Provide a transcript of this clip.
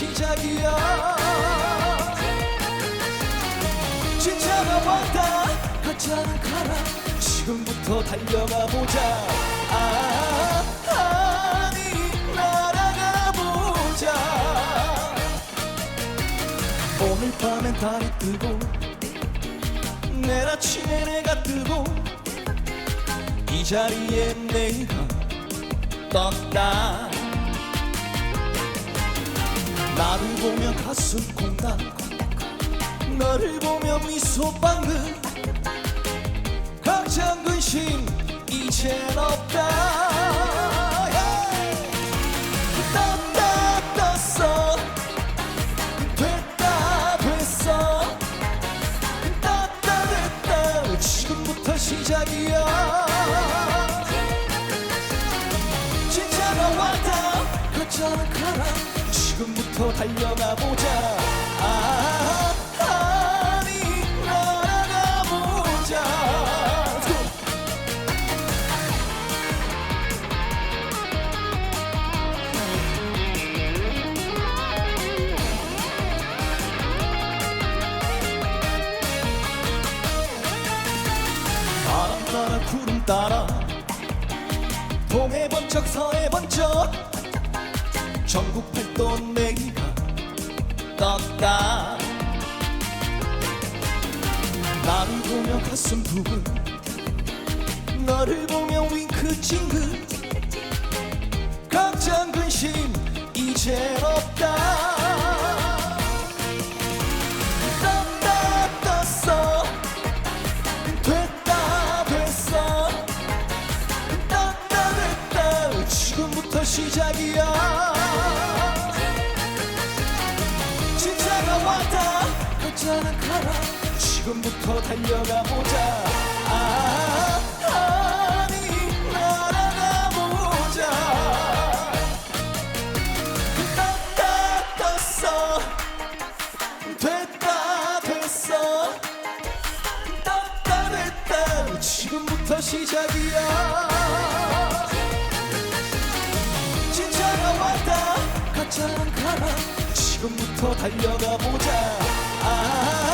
시작이야 진짜가 왔다. 가짜는 가라. 지금부터 달려가 보자 오늘 밤엔 달이 뜨고 내일 아침에 내가 뜨고 이 자리에 내가 떴다. 나를 보며 가슴 콩닥 너를 보며 미소 방긋 걱정 근심 이젠 없다. 진짜가 왔다. 가짜는 가라 지금부터 달려가 보자. 아, 따라 구름 따라 동해 번쩍 서해 번쩍 전국 팔도 내가 떴다. 나를 보며 가슴 부근 너를 보며 윙크 찡긋 걱정 근심 이젠 없다 시작이야. 진짜가 왔다 가짜는 가라. 지금부터 달려가 보자. 아, 아니 날아가 보자. 떴다 떴어. 됐다 됐어. 떴다 됐다. 지금부터 시작이야 가라 지금부터 달려가 보자. 아,